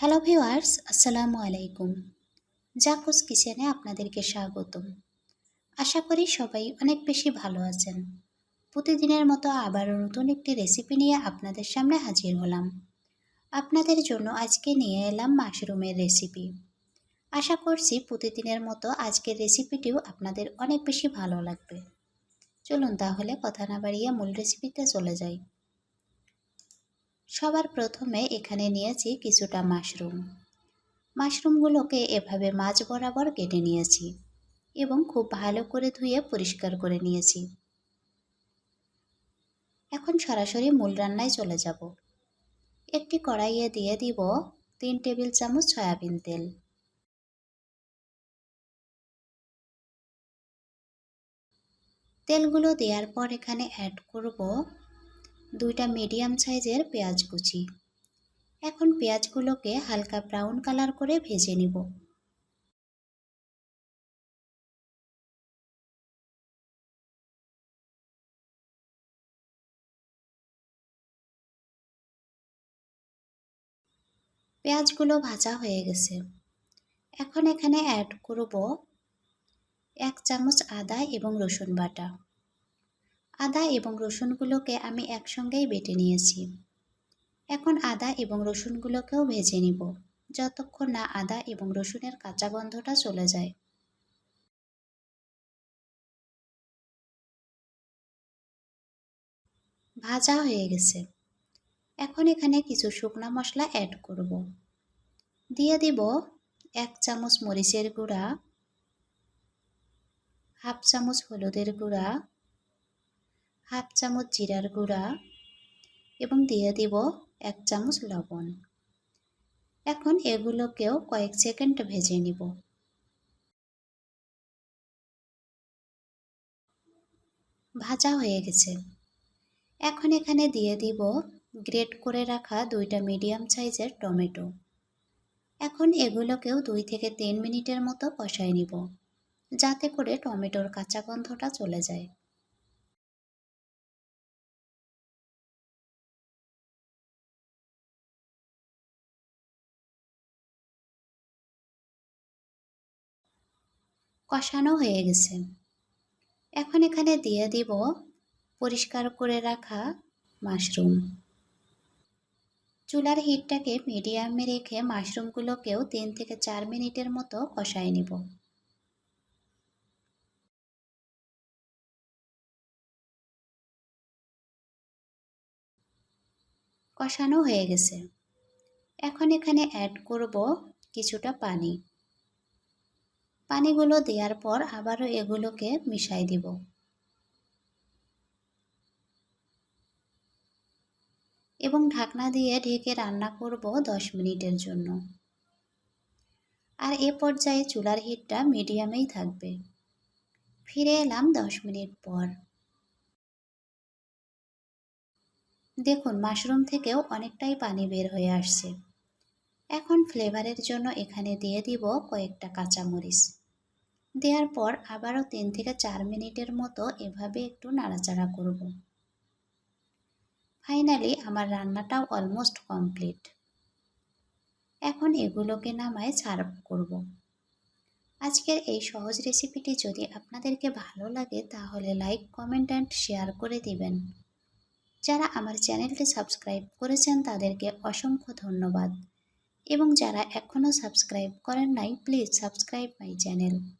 Hello viewers আসসালামু আলাইকুম। জাকুস কিচেনে আপনাদেরকে স্বাগতম। আশা করি সবাই অনেক বেশি ভালো আছেন। প্রতিদিনের মতো আবারও নতুন একটি রেসিপি নিয়ে আপনাদের সামনে হাজির হলাম। আপনাদের জন্য আজকে নিয়ে এলাম মাশরুমের রেসিপি আশা করছি প্রতিদিনের মতো আজকের রেসিপিটিও আপনাদের অনেক বেশি ভালো লাগবে। চলুন তাহলে কথা না বাড়িয়ে মূল রেসিপিতে চলে যাই। সবার প্রথমে এখানে নিয়েছি কিছুটা মাশরুম। মাশরুমগুলোকে এভাবে মাছ বরাবর কেটে নিয়েছি এবং খুব ভালো করে ধুয়ে পরিষ্কার করে নিয়েছি। এখন সরাসরি মূল রান্নায় চলে যাব। একটি কড়াইয়ে দিয়ে দিব তিন টেবিল চামচ সয়াবিন তেল। তেলগুলো দেওয়ার পর এখানে অ্যাড করব দুইটা মিডিয়াম সাইজের পেঁয়াজ কুচি। এখন পেঁয়াজগুলোকে হালকা ব্রাউন কালার করে ভেজে নিব। পেঁয়াজগুলো ভাজা হয়ে গেছে। এখন এখানে অ্যাড করব এক চামচ আদা এবং রসুন বাটা। আদা এবং রসুনগুলোকে আমি একসঙ্গেই বেটে নিয়েছি। এখন আদা এবং রসুনগুলোকেও ভেজে নিব, যতক্ষণ না আদা এবং রসুনের কাঁচা গন্ধটা চলে যায়। ভাজা হয়ে গেছে। এখন এখানে কিছু শুকনো মশলা অ্যাড করব। দিয়ে দিব এক চামচ মরিচের গুঁড়া, হাফ চামচ হলুদের গুঁড়া হাফ চামচ জিরার গুঁড়া এবং দিয়ে দিব এক চামচ লবণ। এখন এগুলোকেও কয়েক সেকেন্ড ভেজে নিব। ভাজা হয়ে গেছে। এখন এখানে দিয়ে দিব গ্রেট করে রাখা দুইটা মিডিয়াম সাইজের টমেটো। এখন এগুলোকেও দুই থেকে তিন মিনিটের মতো কষায় নিব, যাতে করে টমেটোর কাঁচা গন্ধটা চলে যায়। কষানো হয়ে গেছে। এখন এখানে দিয়ে দিব পরিষ্কার করে রাখা মাশরুম। চুলার হিটটাকে মিডিয়ামে রেখে মাশরুমগুলোকেও তিন থেকে চার মিনিটের মতো কষায় নিব। কষানো হয়ে গেছে। এখন এখানে অ্যাড করব কিছুটা পানি। পানিগুলো দেওয়ার পর আবারও এগুলোকে মিশাই দিব। এবং ঢাকনা দিয়ে ঢেকে রান্না করব দশ মিনিটের জন্য। আর এ পর্যায়ে চুলার হিটটা মিডিয়ামেই থাকবে। ফিরে এলাম দশ মিনিট পর। দেখুন, মাশরুম থেকেও অনেকটাই পানি বের হয়ে আসছে। এখন ফ্লেভারের জন্য এখানে দিয়ে দিব কয়েকটা কাঁচামরিচ। দেওয়ার পর আবারও তিন থেকে চার মিনিটের মতো এভাবে একটু নাড়াচাড়া করব। ফাইনালি আমার রান্নাটাও অলমোস্ট কমপ্লিট। এখন এগুলোকে নামায় সার্ভ করব। আজকের এই সহজ রেসিপিটি যদি আপনাদেরকে ভালো লাগে, তাহলে লাইক, কমেন্ট অ্যান্ড শেয়ার করে দিবেন। যারা আমার চ্যানেলটি সাবস্ক্রাইব করেছেন, তাদেরকে অসংখ্য ধন্যবাদ। এবং যারা এখনও সাবস্ক্রাইব করেন নাই, প্লিজ সাবস্ক্রাইব মাই চ্যানেল।